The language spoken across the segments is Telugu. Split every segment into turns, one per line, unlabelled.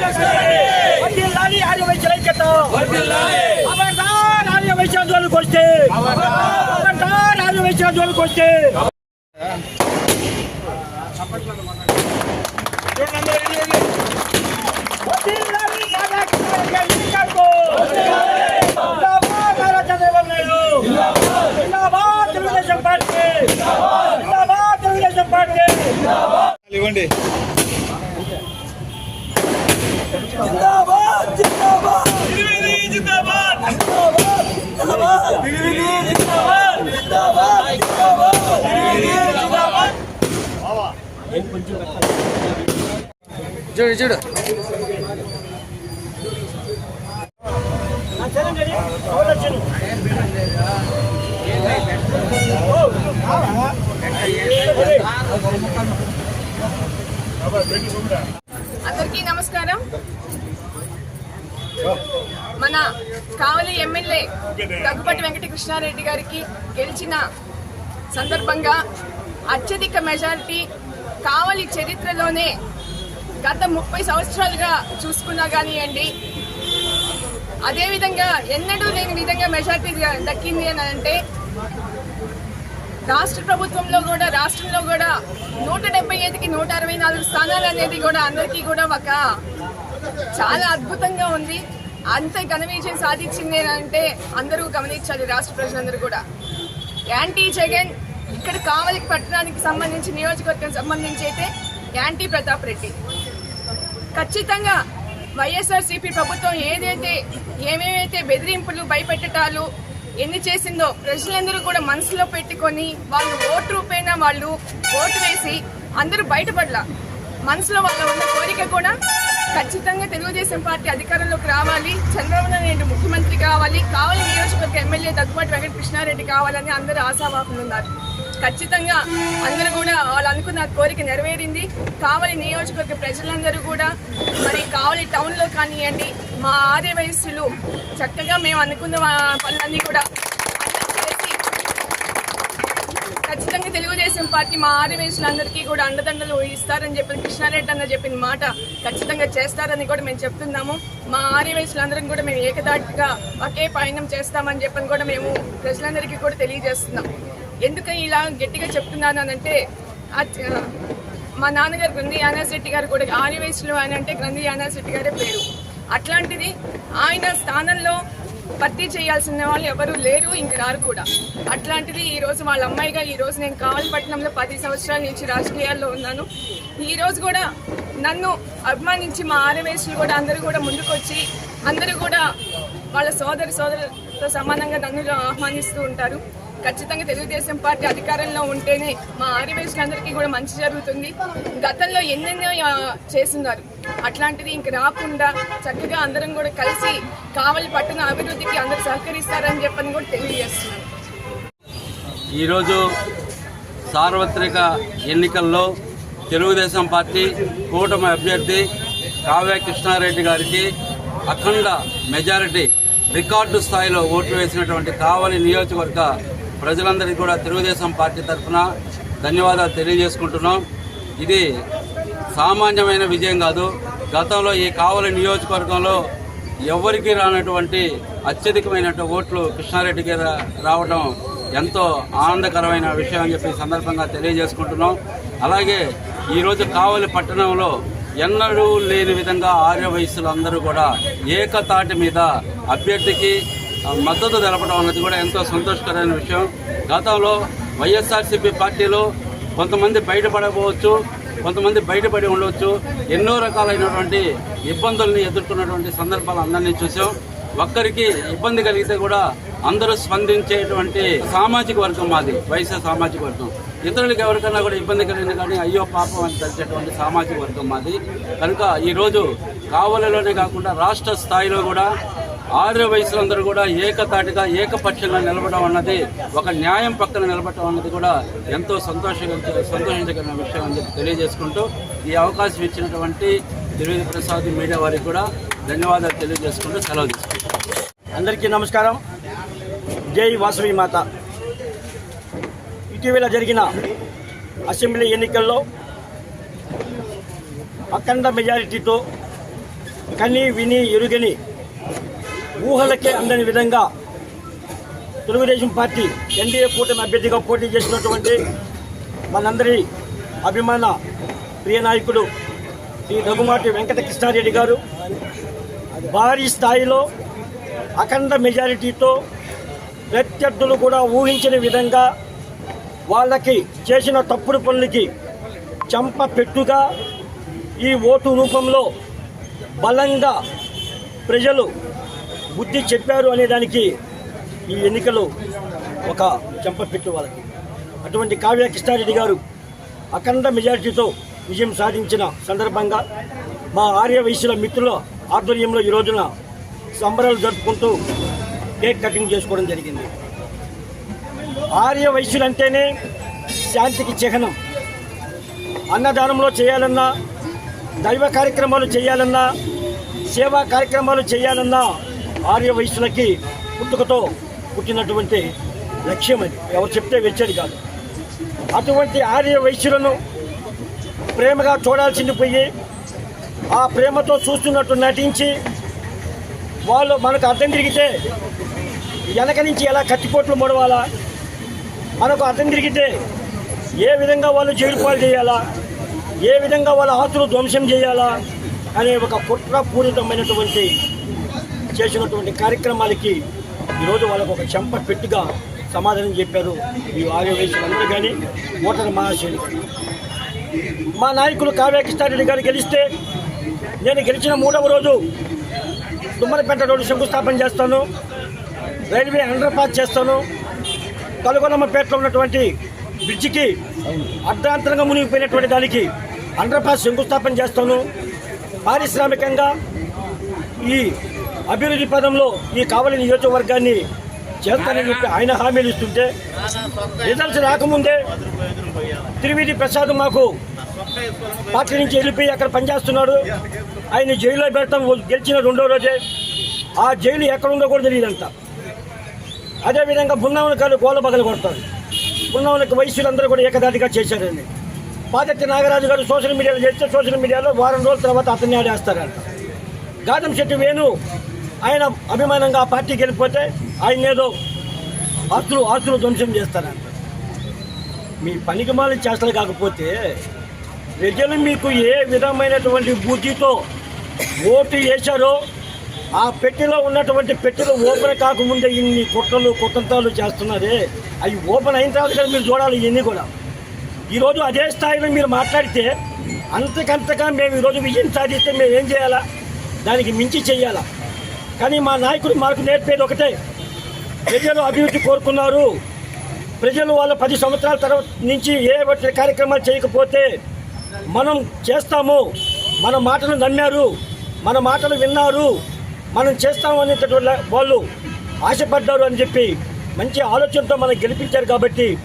లాలి ఆర్యవైశ్య ఐక్యత ఖబర్దార్ ఆర్యవైశ్య జోలికి వస్తే ఖబర్దార్ ఆర్యవైశ్య జోలికి వస్తే వడ్డీలాలి కార్యకర్తల ఎన్నికలకు జిందాబాద్ నారా చంద్రబాబు నాయుడు జిందాబాద్ తెలుగుదేశం పార్టీ జిందాబాద్ తెలుగుదేశం పార్టీ
ఇవ్వండి.
జిందాబాద్ జిందాబాద్
తిరిగి జిందాబాద్
జిందాబాద్ జిందాబాద్ జిందాబాద్ జిందాబాద్
చూడు చూడు.
అందరికీ నమస్కారం. మన కావలి ఎమ్మెల్యే దగ్గుపాటి వెంకటకృష్ణారెడ్డి గారికి గెలిచిన సందర్భంగా అత్యధిక మెజారిటీ కావలి చరిత్రలోనే గత ముప్పై సంవత్సరాలుగా చూసుకున్నా కానివ్వండి అదేవిధంగా ఎన్నడూ లేని విధంగా మెజారిటీ దక్కింది అని అంటే రాష్ట్ర ప్రభుత్వంలో కూడా రాష్ట్రంలో కూడా నూట డెబ్బై ఐదుకి నూట అరవై నాలుగు స్థానాలు అనేది కూడా అందరికీ కూడా ఒక చాలా అద్భుతంగా ఉంది. అంత ఘన విజయం సాధించింది అంటే అందరూ గమనించాలి రాష్ట్ర ప్రజలందరూ కూడా. యాంటీ జగన్ ఇక్కడ కావలి పట్టణానికి సంబంధించి నియోజకవర్గం సంబంధించి అయితే యాంటీ ప్రతాప్ రెడ్డి. ఖచ్చితంగా వైఎస్ఆర్సీపీ ప్రభుత్వం ఏదైతే ఏమేమైతే బెదిరింపులు భయపెట్టటాలు ఎన్ని చేసిందో ప్రజలందరూ కూడా మనసులో పెట్టుకొని వాళ్ళు ఓటు రూపేణా వాళ్ళు ఓటు వేసి అందరూ బయటపడలా. మనసులో వాళ్ళ ఉన్న కోరిక కూడా ఖచ్చితంగా తెలుగుదేశం పార్టీ అధికారంలోకి రావాలి. చంద్రబాబు నాయుడు ముఖ్యమంత్రి కావాలి. కావాలి నియోజకవర్గ ఎమ్మెల్యే దగ్గుబాటి వెంకట కృష్ణారెడ్డి కావాలని అందరూ ఆశావాహులు ఉన్నారు ఖచ్చితంగా అందరూ కూడా వాళ్ళు అనుకున్న కోరిక నెరవేరింది. కావలి నియోజకవర్గ ప్రజలందరూ కూడా మరి కావలి టౌన్లో కానివ్వండి మా ఆర్య వయస్సులు చక్కగా మేము అనుకున్న పనులన్నీ కూడా ఖచ్చితంగా తెలుగుదేశం పార్టీ మా ఆర్యవేశులందరికీ కూడా అండదండలు ఇస్తారని చెప్పిన కృష్ణారెడ్డి అన్న చెప్పిన మాట ఖచ్చితంగా చేస్తారని కూడా మేము చెప్తున్నాము. మా ఆర్యవేశులందరం కూడా మేము ఏకదాటిగా ఒకే పయనం చేస్తామని చెప్పని కూడా మేము ప్రజలందరికీ కూడా తెలియజేస్తున్నాం. ఎందుకు ఇలా గట్టిగా చెప్తున్నాను అని అంటే మా నాన్నగారు గ్రంథి యానాశెట్టి గారు కూడా ఆర్యవేశులు అని అంటే గ్రంథి యానాశెట్టి గారే పేరు. అట్లాంటిది ఆయన స్థానంలో భర్తీ చేయాల్సిన వాళ్ళు ఎవరు లేరు ఇంక రారు కూడా. అట్లాంటిది ఈ రోజు వాళ్ళ అమ్మాయిగా ఈ రోజు నేను కావలపట్నంలో పది సంవత్సరాల నుంచి రాజకీయాల్లో ఉన్నాను. ఈ రోజు కూడా నన్ను అభిమానించి మా ఆరవేసులు కూడా అందరూ కూడా ముందుకొచ్చి అందరూ కూడా వాళ్ళ సోదరి సోదరులతో సమానంగా నన్ను ఆహ్వానిస్తూ ఉంటారు. ఖచ్చితంగా తెలుగుదేశం పార్టీ అధికారంలో ఉంటేనే మా ఆర్యవేశులందరికీ కూడా మంచి జరుగుతుంది. గతంలో ఎన్నెన్నో చేసినారు చేస్తున్నారు. అట్లాంటిది ఇంక రాకుండా చక్కగా అందరం కూడా కలిసి కావలి పట్టణ అభివృద్ధికి అందరూ సహకరిస్తారని చెప్పని కూడా తెలియజేస్తున్నారు.
ఈరోజు సార్వత్రిక ఎన్నికల్లో తెలుగుదేశం పార్టీ కూటమి అభ్యర్థి కావ్య కృష్ణారెడ్డి గారికి అఖండ మెజారిటీ రికార్డు స్థాయిలో ఓట్లు వేసినటువంటి కావలి నియోజకవర్గ ప్రజలందరికీ కూడా తెలుగుదేశం పార్టీ తరఫున ధన్యవాదాలు తెలియజేసుకుంటున్నాం. ఇది సామాన్యమైన విజయం కాదు. గతంలో ఈ కావలి నియోజకవర్గంలో ఎవరికి రానటువంటి అత్యధికమైన ఓట్లు కృష్ణారెడ్డికి రా- రావడం ఎంతో ఆనందకరమైన విషయం అని చెప్పి సందర్భంగా తెలియజేసుకుంటున్నాం. అలాగే ఈరోజు కావలి పట్టణంలో ఎన్నడూ లేని విధంగా ఆర్య వయస్సులందరూ కూడా ఏకతాటి మీద అభ్యర్థికి మద్దతు తెలపడం అన్నది కూడా ఎంతో సంతోషకరమైన విషయం. గతంలో వైఎస్ఆర్సీపీ పార్టీలో కొంతమంది బయటపడకపోవచ్చు కొంతమంది బయటపడి ఉండవచ్చు ఎన్నో రకాలైనటువంటి ఇబ్బందుల్ని ఎదుర్కొన్నటువంటి సందర్భాలు అందరినీ చూసాం. ఒక్కరికి ఇబ్బంది కలిగితే కూడా అందరూ స్పందించేటువంటి సామాజిక వర్గం మాది వైశ్య సామాజిక వర్గం. ఇతరులకు ఎవరికైనా కూడా ఇబ్బంది కలిగింది కానీ అయ్యో పాపం అని తెలిసేటువంటి సామాజిక వర్గం మాది. కనుక ఈరోజు కావలిలోనే కాకుండా రాష్ట్ర స్థాయిలో కూడా ఆర్య వయసులందరూ కూడా ఏకతాటిగా ఏకపక్షంగా నిలబడడం అన్నది ఒక న్యాయం పక్కన నిలబడటం అన్నది కూడా ఎంతో సంతోషంగా సంతోషించగలిగిన విషయం అని చెప్పి తెలియజేసుకుంటూ ఈ అవకాశం ఇచ్చినటువంటి త్రివేది ప్రసాద్ మీడియా వారికి కూడా ధన్యవాదాలు తెలియజేసుకుంటూ సెలవు తీసుకుంటాం
అందరికీ నమస్కారం. జై వాసవి మాత. ఇటీవల జరిగిన అసెంబ్లీ ఎన్నికల్లో అఖండ మెజారిటీతో కని విని ఎరుగని ఊహలకే అందని విధంగా తెలుగుదేశం పార్టీ ఎన్డీఏ కూటమి అభ్యర్థిగా పోటీ చేసినటువంటి మనందరి అభిమాన ప్రియ నాయకుడు శ్రీ రఘుమాటి వెంకట కృష్ణారెడ్డి గారు భారీ స్థాయిలో అఖండ మెజారిటీతో ప్రత్యర్థులు కూడా ఊహించిన విధంగా వాళ్ళకి చేసిన తప్పుడు పనులకి చంప పెట్టుగా ఈ ఓటు రూపంలో బలంగా ప్రజలు బుద్ధి చెప్పారు అనేదానికి ఈ ఎన్నికలు ఒక చెంపపెట్టు వాళ్ళకి. అటువంటి కావ్య కృష్ణారెడ్డి గారు అఖండ మెజారిటీతో విజయం సాధించిన సందర్భంగా మా ఆర్య వయసుల మిత్రుల ఆధ్వర్యంలో ఈ రోజున సంబరాలు జరుపుకుంటూ కేక్ కటింగ్ చేసుకోవడం జరిగింది. ఆర్య వయసులు అంటేనే శాంతికి చిహ్నం. అన్నదానంలో చేయాలన్నా దైవ కార్యక్రమాలు చేయాలన్నా సేవా కార్యక్రమాలు చేయాలన్నా ఆర్య వయసులకి పుట్టుకతో పుట్టినటువంటి లక్ష్యం అది. ఎవరు చెప్తే వచ్చేది కాదు. అటువంటి ఆర్య వయసులను ప్రేమగా చూడాల్సింది పోయి ఆ ప్రేమతో చూస్తున్నట్టు నటించి వాళ్ళు మనకు అర్థం తిరిగితే వెనక నుంచి ఎలా కత్తిపోట్లు మొడవాలా? మనకు అర్థం తిరిగితే ఏ విధంగా వాళ్ళు జీడిపాలు చేయాలా? ఏ విధంగా వాళ్ళ ఆస్తులు ధ్వంసం చేయాలా? అనే ఒక కుట్రపూరితమైనటువంటి చేసినటువంటి కార్యక్రమాలకి ఈరోజు వాళ్ళకు ఒక చెంప పెట్టుగా సమాధానం చెప్పారు ఈ ఆర్యవేశులందరూ కానీ ఓటర్ మహాశయులు మా నాయకులు కావ్య కృష్ణారెడ్డి గారు గెలిస్తే నేను గెలిచిన మూడవ రోజు తుమ్మలపేట రోడ్డు శంకుస్థాపన చేస్తాను రైల్వే అండర్పాస్ చేస్తాను కలుగొలమ్మపేటలో ఉన్నటువంటి బ్రిడ్జికి అర్ధాంతరంగా మునిగిపోయినటువంటి దానికి అండర్పాస్ శంకుస్థాపన చేస్తాను. పారిశ్రామికంగా ఈ అభివృద్ధి పదంలో ఈ కావలి నియోజకవర్గాన్ని చేస్తానని చెప్పి ఆయన హామీలు ఇస్తుంటే రిజల్ట్స్ రాకముందే త్రివేది ప్రసాద్ మాకు పార్టీ నుంచి వెళ్ళిపోయి అక్కడ పనిచేస్తున్నాడు. ఆయన జైల్లో పెడతాం గెలిచిన రెండో రోజే. ఆ జైలు ఎక్కడ ఉందో కూడా తెలియదంట. అదేవిధంగా బృందావనకాలు గోల బగలు కొడతారు. బృందావనకు వయసులందరూ కూడా ఏకదాటిగా చేశారండి. పాదత్తి నాగరాజు గారు సోషల్ మీడియాలో చేస్తే సోషల్ మీడియాలో వారం రోజుల తర్వాత అతన్ని ఆడేస్తారంట. గాదం శెట్టి వేణు ఆయన అభిమానంగా ఆ పార్టీకి వెళ్ళిపోతే ఆయన ఏదో ఆస్తులు ఆస్తులు ధ్వంసం చేస్తారంట. మీ పనికి మాలి చేష్టలు కాకపోతే ప్రజలు మీకు ఏ విధమైనటువంటి బుద్ధితో ఓటు వేశారో ఆ పెట్టెలో ఉన్నటువంటి పెట్టెలు ఓపెన్ కాకముందే ఇన్ని కుట్రలు కుతంత్రాలు చేస్తున్నారే. అవి ఓపెన్ అయిన తర్వాత కదా మీరు చూడాలి ఇవన్నీ కూడా. ఈరోజు అదే స్థాయిలో మీరు మాట్లాడితే అంతకంతగా మేము ఈరోజు విజయం సాధిస్తే మేము ఏం చేయాలా? దానికి మించి చెయ్యాలా కానీ మా నాయకుడు మాకు నేర్పేది ఒకటే. ప్రజలు అభివృద్ధి కోరుకున్నారు. ప్రజలు వాళ్ళ పది సంవత్సరాల తర్వాత నుంచి ఏ కార్యక్రమాలు చేయకపోతే మనం చేస్తాము. మన మాటలు నమ్మారు. మన మాటలు విన్నారు. మనం చేస్తాము అనేటటువంటి వాళ్ళు ఆశపడ్డారు అని చెప్పి మంచి ఆలోచనతో మనం గెలిపించారు కాబట్టి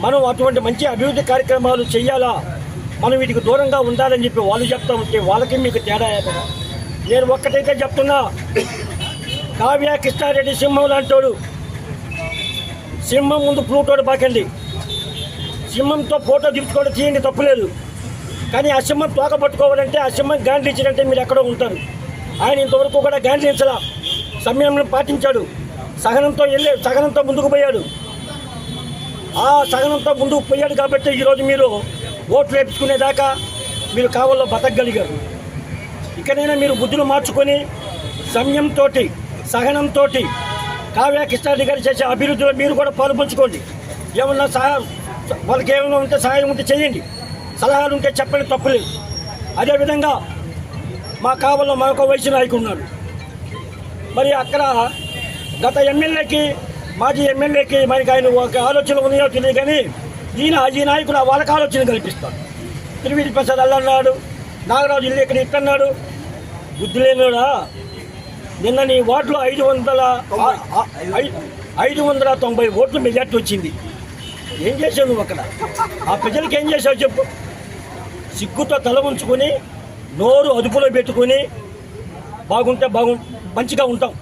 మనం అటువంటి మంచి అభివృద్ధి కార్యక్రమాలు చేయాలా? మనం వీటికి దూరంగా ఉండాలని చెప్పి వాళ్ళు చెప్తా ఉంటే వాళ్ళకి మీకు తేడా నేను ఒక్కటైతే చెప్తున్నా. కావ్య కృష్ణారెడ్డి సింహం లాంటోడు. సింహం ముందు ప్లూటోడు బాకండి సింహంతో ఫోటో దించుకోవడం తీయండి తప్పులేదు. కానీ ఆ సింహం తోక పట్టుకోవాలంటే ఆ సింహం గాంధీంచాలంటే మీరు ఎక్కడో ఉంటారు. ఆయన ఇంతవరకు కూడా గాంధీంచలా సంయమనం పాటించాడు. సహనంతో వెళ్ళే సహనంతో ముందుకు పోయాడు. ఆ సహనంతో ముందుకు పోయాడు కాబట్టి ఈరోజు మీరు ఓట్లు వేపించుకునేదాకా మీరు కావాలో బతకగలిగారు. ఇకనైనా మీరు బుద్ధులు మార్చుకొని సంయంతో సహనంతో కావ్య కృష్ణారెడ్డి గారు చేసే అభివృద్ధిలో మీరు కూడా పాల్పంచుకోండి. ఏమన్నా సహా వాళ్ళకి ఏమైనా ఉంటే సహాయం ఉంటే చేయండి. సలహాలు ఉంటే చెప్పండి తప్పులేదు. అదేవిధంగా మా కావల్లో మరొక వయసు నాయకుడు ఉన్నాడు. మరి అక్కడ గత ఎమ్మెల్యేకి మాజీ ఎమ్మెల్యేకి మనకి ఆయన ఒక ఆలోచన ఉన్నాయో తెలియదు కానీ ఈయన ఈ నాయకుడు వాళ్ళకి ఆలోచన కల్పిస్తాడు. తిరువిధి ప్రసాద్ అల్లన్నాడు నాగరాజు ఇల్లు ఇక్కడ ఇట్టన్నాడు బుద్ధి లేనివాడా నిన్న నీ ఓట్లు ఐదు వందల ఐదు వందల తొంభై ఓట్లు మెజార్టీ వచ్చింది. ఏం చేసావు నువ్వు అక్కడ? ఆ ప్రజలకు ఏం చేసావు చెప్పు. సిగ్గుతో తల ఉంచుకొని నోరు అదుపులో పెట్టుకొని బాగుంటే బాగు మంచిగా ఉంటాం.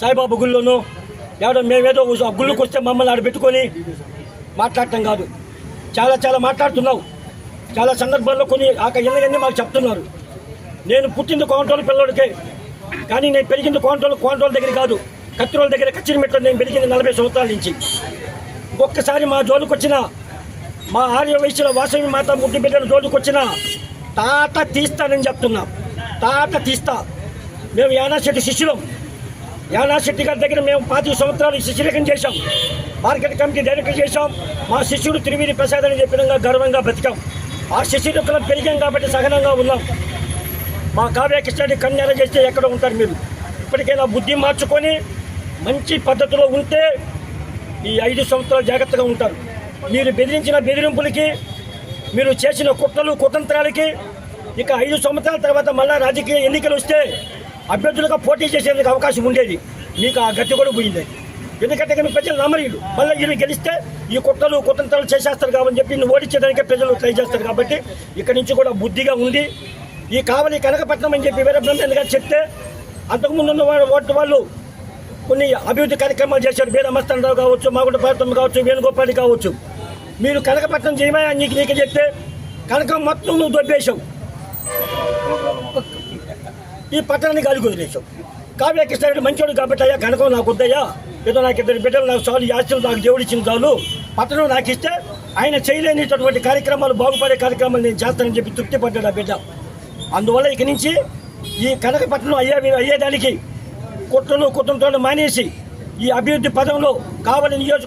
సాయిబాబా గుళ్ళోనూ ఎవడో మేమేదో ఆ గుళ్ళకి వస్తే మమ్మల్ని ఆడ పెట్టుకొని మాట్లాడటం కాదు. చాలా చాలా మాట్లాడుతున్నావు. చాలా సందర్భాల్లో కొన్ని ఆ ఎన్నగన్నీ మాకు చెప్తున్నారు. నేను పుట్టింది కోంటోలు పిల్లడికే. కానీ నేను పెరిగింది కోంటోలు కోంటోల దగ్గర కాదు. కత్తిరోల దగ్గర కచ్చిరిమెట్లో నేను పెరిగింది నలభై సంవత్సరాల నుంచి. ఒక్కసారి మా జోలుకొచ్చిన మా ఆర్య వయసులో వాసవి మాత ముద్దు బిడ్డల జోలుకొచ్చిన తాత తీస్తానని చెప్తున్నా. తాత తీస్తా. మేము యానాశెట్టి శిష్యులం. యానాశెట్టి గారి దగ్గర మేము పాతిక సంవత్సరాలు శిష్యులకం చేశాం. మార్కెట్ కమిటీ డైరెక్ట్ చేశాం. మా శిష్యుడు తిరువిధి ప్రసాద్ అని చెప్పినంగా గర్వంగా బ్రతికాం. ఆ శిష్యుడు పెరిగాం కాబట్టి సహనంగా ఉన్నాం. మా కావ్యకృష్ణని కన్యాలు చేస్తే ఎక్కడ ఉంటారు మీరు? ఇప్పటికైనా బుద్ధి మార్చుకొని మంచి పద్ధతిలో ఉంటే ఈ ఐదు సంవత్సరాలు జాగ్రత్తగా ఉంటారు. మీరు బెదిరించిన బెదిరింపులకి మీరు చేసిన కుట్రలు కుతంత్రాలకి ఇక ఐదు సంవత్సరాల తర్వాత మళ్ళా రాజకీయ ఎన్నికలు వస్తే అభ్యర్థులుగా పోటీ చేసేందుకు అవకాశం ఉండేది. మీకు ఆ గట్టి కూడా పోయింది. ఎందుకంటే మీ ప్రజలు నమ్మరీలు మళ్ళీ వీళ్ళు గెలిస్తే ఈ కుట్రలు కుతంత్రాలు చేసేస్తారు కాబట్టి చెప్పి ఓడించేదానికే ప్రజలు ట్రై చేస్తారు కాబట్టి ఇక్కడి నుంచి కూడా బుద్ధిగా ఉంది ఈ కావలి కనకపట్నం అని చెప్పి వీరబ్రహ్మణ్య గారు చెప్తే అంతకుముందు ఉన్న వాళ్ళ ఓటు వాళ్ళు కొన్ని అభివృద్ధి కార్యక్రమాలు చేశారు. బీరమస్తానరావు కావచ్చు మాగుంట ప్రాంతం కావచ్చు వేణుగోపాలి కావచ్చు. మీరు కనకపట్నం చేయమా నీకు నీకు చెప్తే కనకం మొత్తం నువ్వు దొబ్బేశావు. ఈ పట్టణానికి గాలి కుదిరేశావు కావ్య కృష్ణారెడ్డి మంచోడు కాబట్టి అయ్యా కనకం నాకు వద్దయ్యా. ఏదో నాకు ఇద్దరు బిడ్డలు నాకు చాలు ఈ ఆస్తులు నాకు దేవుడు ఇచ్చిన చాలు. పట్టణం నాకు ఇస్తే ఆయన చేయలేనిటువంటి కార్యక్రమాలు బాగుపడే కార్యక్రమాలు నేను చేస్తానని చెప్పి తృప్తి పడ్డాడు ఆ బిడ్డ. అందువల్ల ఇక నుంచి ఈ కనకపట్నం అయ్యే అయ్యేదానికి కుట్రను కుటుంబంతో మానేసి ఈ అభివృద్ధి పదంలో కావలి నియోజక